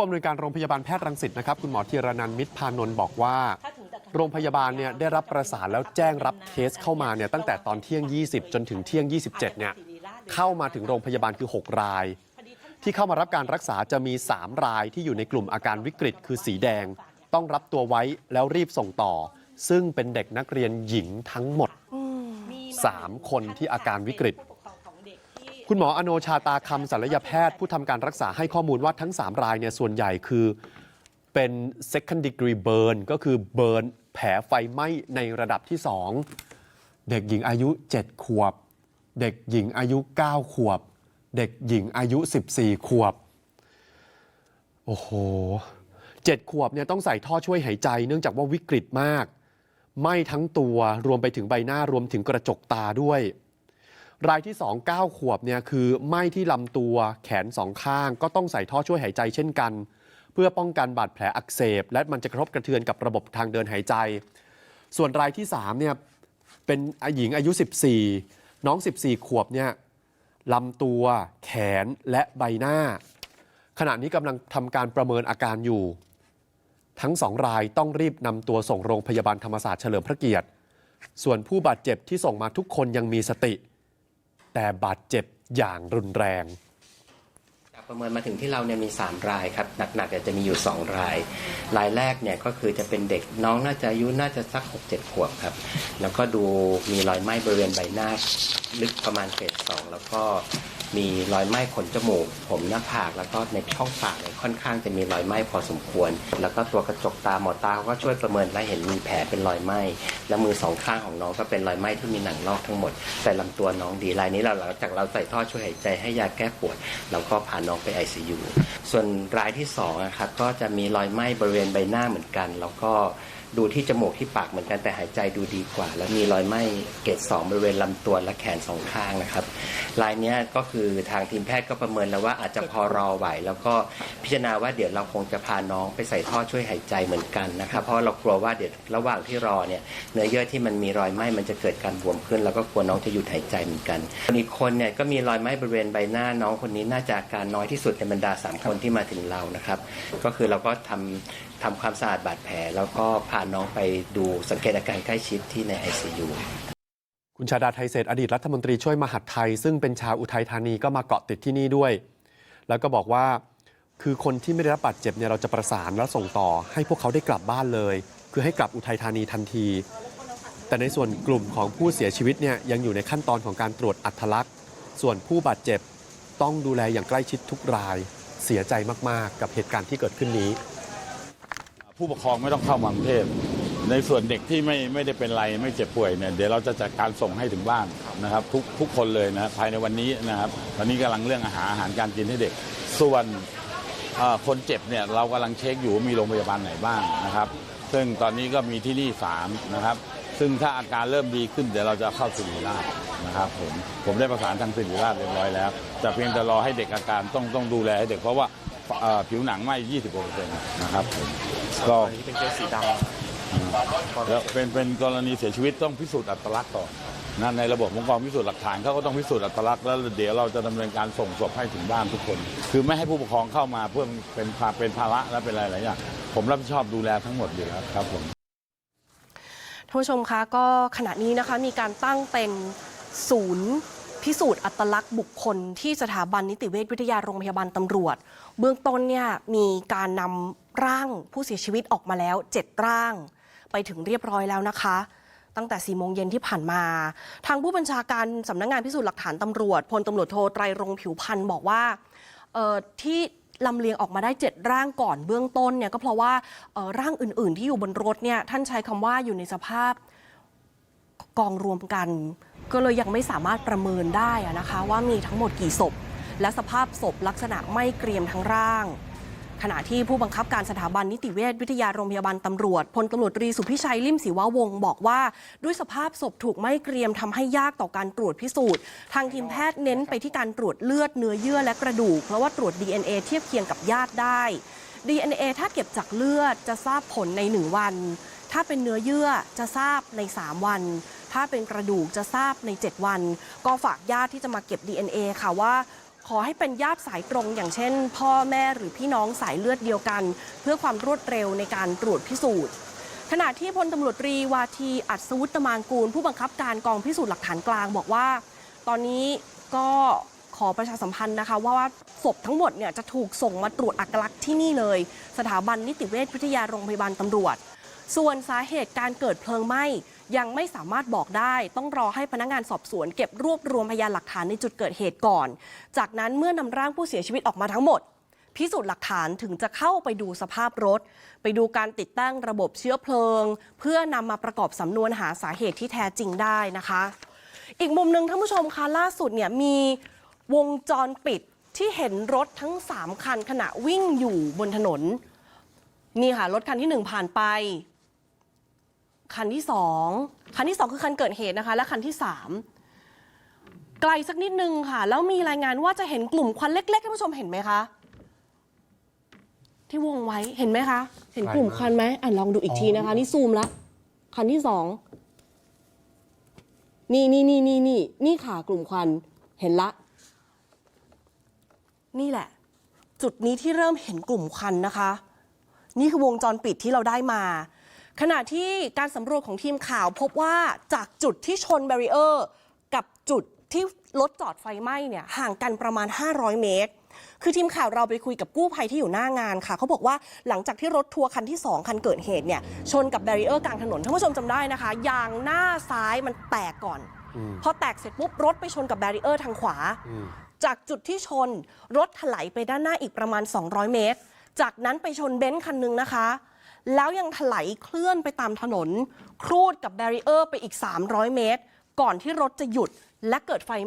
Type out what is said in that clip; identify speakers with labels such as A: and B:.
A: ผู้อำนวยการโรงพยาบาลแพทย์รังสิตนะครับคุณหมอธีรนันท์มิตรพานนท์บอกว่า โรงพยาบาลเนี่ยได้รับประสานแล้วแจ้งรับเคสเข้ามาเนี่ยตั้งแต่ตอนเที่ยง 20 จนถึงเที่ยง 27 เนี่ยเข้ามาถึงโรงพยาบาลคือ 6 ราย ที่เข้ามารับการรักษาจะมี 3 รายที่อยู่ในกลุ่มอาการวิกฤต คือสีแดง ต้องรับตัวไว้แล้วรีบส่งต่อ ซึ่งเป็นเด็กนักเรียนหญิงทั้งหมด 3 คนที่อาการวิกฤต คุณหมออโนชาตาคำศัลยแพทย์ผู้ทำการรักษาให้ข้อมูลว่าทั้ง 3 รายเนี่ยส่วนใหญ่คือเป็น second degree burn ก็คือเบิร์นแผลไฟไหม้ในระดับที่ 2 เด็กหญิงอายุ 7 ขวบ เด็กหญิงอายุ 9 ขวบ เด็กหญิงอายุ 14 ขวบ โอ้โหเจ็ดขวบเนี่ยต้องใส่ท่อช่วยหายใจ เนื่องจากว่าวิกฤตมากไหม้ทั้งตัวรวมไปถึงใบหน้ารวมถึงกระจกตาด้วย รายที่ 2 9 ขวบเนี่ยคือไหม้ที่ลำตัวแขนสองข้าง ก็ต้องใส่ท่อช่วยหายใจเช่นกัน เพื่อป้องกันบาดแผลอักเสบ และมันจะกระทบกระเทือนกับระบบทางเดินหายใจ ส่วนรายที่3เนี่ยเป็นหญิงอายุ 14 น้อง 14 ขวบเนี่ยลำตัว แขนและใบหน้า ขณะนี้กำลังทำการประเมินอาการอยู่ ทั้งสองรายต้องรีบนำตัวส่งโรงพยาบาลธรรมศาสตร์เฉลิมพระเกียรติ ส่วนผู้บาดเจ็บที่ส่งมาทุกคนยังมีสติ แต่บาดเจ็บอย่างรุนแรง
B: ประเมินมาถึงที่เราเนี่ยมี 3 รายครับหนักๆเนี่ยจะมีอยู่ 2 ราย รายแรกเนี่ยก็คือจะเป็นเด็กน้องน่าจะอายุน่าจะสัก 6-7 ขวบครับ แล้วก็ดูมีรอยไหม้บริเวณใบหน้าลึกประมาณเฟสสองแล้วก็ มีรอยไหม้ขนจมูก ผมหน้าผากแล้วก็ในช่องปากเนี่ยค่อนข้างจะมีรอยไหม้พอสมควร แล้วก็ตัวกระจกตาหมอตาเขาก็ช่วยประเมินและเห็นมีแผลเป็นรอยไหม้แล้วมือสองข้างของน้องก็เป็นรอยไหม้ที่มีหนังลอกทั้งหมด แต่ลำตัวน้องดีรายนี้เราหลังจากเราใส่ท่อช่วยหายใจให้ยาแก้ปวดเราก็พาน้องไป ICU ส่วนรายที่สองนะครับก็จะมีรอยไหม้บริเวณใบหน้าเหมือนกัน แล้วก็ ดูที่จมูกที่ปากเหมือนกันแต่หายใจดูดีกว่า แล้วมีรอยไหม้เกรดสองบริเวณลำตัวและแขนสองข้างนะครับรายนี้ก็คือทางทีมแพทย์ก็ประเมินแล้วว่าอาจจะพอรอไหว แล้วก็พิจารณาว่าเดี๋ยวเราคงจะพาน้องไปใส่ท่อช่วยหายใจเหมือนกันนะครับ เพราะเรากลัวว่าเดี๋ยวระหว่างที่รอเนี่ยเนื้อเยื่อที่มันมีรอยไหม้มันจะเกิดการบวมขึ้น แล้วก็กลัวน้องจะหยุดหายใจเหมือนกันส่วนอีกคนเนี่ยก็มีรอยไหม้บริเวณใบหน้าน้องคนนี้น่าจะอาการน้อยที่สุดในบรรดาสามคนที่มาถึงเรานะครับ ก็คือเราก็ทำทำความสะอาดบาดแผล แล้วก็พาน้องไปดูสังเกตอาการใกล้ชิดที่ใน ICU
A: คุณชาดาไทยเศรษอดีตรัฐมนตรีช่วยมหาดไทย ซึ่งเป็นชาวอุทัยธานีก็มาเกาะติดที่นี่ด้วย แล้วก็บอกว่าคือคนที่ไม่ได้รับบาดเจ็บเนี่ยเราจะประสานแล้วส่งต่อให้พวกเขาได้กลับบ้านเลย คือให้กลับอุทัยธานีทันที แต่ในส่วนกลุ่มของผู้เสียชีวิตเนี่ยยังอยู่ในขั้นตอนของการตรวจอัตลักษณ์ ส่วนผู้บาดเจ็บต้องดูแลอย่างใกล้ชิดทุกราย เสียใจมากๆ กับเหตุการณ์ที่เกิดขึ้นนี้
C: ผู้ปกครองไม่ต้องเข้ามากรุงเทพในส่วนเด็กที่ไม่ไม่ได้เป็นไรไม่เจ็บป่วยเนี่ยเดี๋ยวเราจะจัดการส่งให้ถึงบ้านนะครับ ทุกทุกคนเลยนะภายในวันนี้นะครับตอนนี้กำลังเรื่องอาหารอาหารการกินให้เด็ก ส่วนคนเจ็บเนี่ยเรากำลังเช็คอยู่ว่ามีโรงพยาบาลไหนบ้างนะครับ ซึ่งตอนนี้ก็มีที่นี่สามนะครับซึ่งถ้าอาการเริ่มดีขึ้นเดี๋ยวเราจะเข้าสิริราชนะครับผมผมได้ประสานทางสิริราชเรียบร้อยแล้วแต่เพียงแต่รอให้เด็กอาการต้องต้องดูแลให้เด็กเพราะว่า เอ่อผิวหนังไหม้ 20กว่าเปอร์เซ็นต์นะครับผมก็
D: นี้เป็นเคสสีดำ
C: แล้วเป็นเป็นกรณีเสียชีวิตต้องพิสูจน์อัตลักษณ์ก่อนนะในระบบของกองพิสูจน์หลักฐานเขาก็ต้องพิสูจน์อัตลักษณ์แล้วเดี๋ยวเราจะดำเนินการส่งศพให้ถึงบ้านทุกคน คือไม่ให้ผู้ปกครองเข้ามาเพื่อเป็นภาเป็นภาระและเป็นอะไรหลายอย่างผมรับผิดชอบดูแลทั้งหมดอยู่แล้วครับผม
E: ท่านผู้ชมคะก็ขณะนี้นะคะมีการตั้งเป็นศูนย์ พิสูจน์อัตลักษณ์บุคคลที่สถาบันนิติเวชวิทยาโรงพยาบาลตำรวจ เบื้องต้นเนี่ยมีการนำร่างผู้เสียชีวิตออกมาแล้ว 7 ร่าง ไปถึงเรียบร้อยแล้วนะคะ ตั้งแต่4โมงเย็นที่ผ่านมา ทางผู้บัญชาการสำนักงานพิสูจน์หลักฐานตำรวจพลตำรวจโทไตรรงผิวพันธ์บอกว่าที่ลำเลียงออกมาได้ 7 ร่างก่อนเบื้องต้นเนี่ยก็เพราะว่าร่างอื่น ๆ ที่อยู่บนรถเนี่ยท่านใช้คำว่าอยู่ในสภาพ กองรวมกัน ก็เลยยังไม่สามารถประเมินได้นะคะ ว่ามีทั้งหมดกี่ศพ และสภาพศพลักษณะไม่เกรียมทั้งร่าง ขณะที่ผู้บังคับการสถาบันนิติเวชวิทยาโรงพยาบาลตำรวจพลตำรวจตรีสุพิชัยลิมศิวาวงศ์บอกว่า ด้วยสภาพศพถูกไม่เกรียมทำให้ยากต่อการตรวจพิสูจน์ ทางทีมแพทย์เน้นไปที่การตรวจเลือดเนื้อเยื่อและกระดูกเพราะว่าตรวจ DNA เทียบเคียงกับญาติได้ DNA ถ้าเก็บจากเลือดจะทราบผลใน 1 วัน ถ้าเป็นเนื้อเยื่อจะทราบใน 3 วัน ถ้าเป็นกระดูกจะทราบใน 7 วัน ก็ฝากญาติที่จะมาเก็บ DNA ค่ะว่า ขอให้เป็นญาติสายตรง อย่างเช่น พ่อแม่หรือพี่น้องสายเลือดเดียวกัน เพื่อความรวดเร็วในการตรวจพิสูจน์ขณะที่พลตำรวจตรีวาทีอัศวุตมางกูล ผู้บังคับการกองพิสูจน์หลักฐานกลางบอกว่า ตอนนี้ก็ขอประชาสัมพันธ์นะคะ ว่าศพทั้งหมดเนี่ยจะถูกส่งมาตรวจอักลักษณ์ที่นี่เลย สถาบันนิติเวชวิทยาโรงพยาบาลตำรวจ ส่วนสาเหตุการเกิดเพลิงไหม้ ยังไม่สามารถบอกได้ ต้องรอให้พนักงานสอบสวน เก็บรวบรวมพยานหลักฐานในจุดเกิดเหตุก่อน จากนั้นเมื่อนำร่างผู้เสียชีวิตออกมาทั้งหมด พิสูจน์หลักฐานถึงจะเข้าไปดูสภาพรถ ไปดูการติดตั้งระบบเชื้อเพลิง เพื่อนำมาประกอบสำนวนหาสาเหตุที่แท้จริงได้นะคะ อีกมุมหนึ่งท่านผู้ชมคะล่าสุดเนี่ยมีวงจรปิดที่เห็นรถทั้ง 3 คันขณะวิ่งอยู่บนถนน นี่ค่ะ รถคันที่ 1 ผ่านไป คันที่2คันที่2คือคันเกิดเหตุนะคะ และคันที่3ไกลสักนิดนึงค่ะ แล้วมีรายงานว่าจะเห็นกลุ่มควันเล็กๆท่านผู้ชมเห็นไหมคะ ที่วงไว้เห็นไหมคะ เห็นกลุ่มควันไหมอะลองดูอีกทีนะคะ นี่ซูมละคันที่สองนี่นี่นี่นี่นี่นี่ค่ะกลุ่มควันเห็นละ นี่แหละ จุดนี้ที่เริ่มเห็นกลุ่มควันนะคะ นี่คือวงจรปิดที่เราได้มา ขณะที่การสำรวจของทีมข่าวพบว่าจากจุดที่ชนแบรีเออร์กับจุดที่รถจอดไฟไหม้เนี่ยห่างกันประมาณ 500 เมตร คือทีมข่าวเราไปคุยกับกู้ภัยที่อยู่หน้างานค่ะ เขาบอกว่าหลังจากที่รถทัวร์คันที่ 2 คันเกิดเหตุเนี่ยชนกับแบรีเออร์กลางถนนท่านผู้ชมจำได้นะคะ ยางหน้าซ้ายมันแตกก่อน
A: อ
E: พอแตกเสร็จปุ๊บรถไปชนกับแบรีเออร์ทางขวา จากจุดที่ชนรถถลายไปด้านหน้าอีกประมาณ 200 เมตร จากนั้นไปชนเบนซ์คันหนึ่งนะคะ แล้วยังถลายเคลื่อนไปตามถนน ครูดกับแบรีเออร์ไปอีก 300 เมตร ก่อนที่รถจะหยุดและเกิดไฟไหม้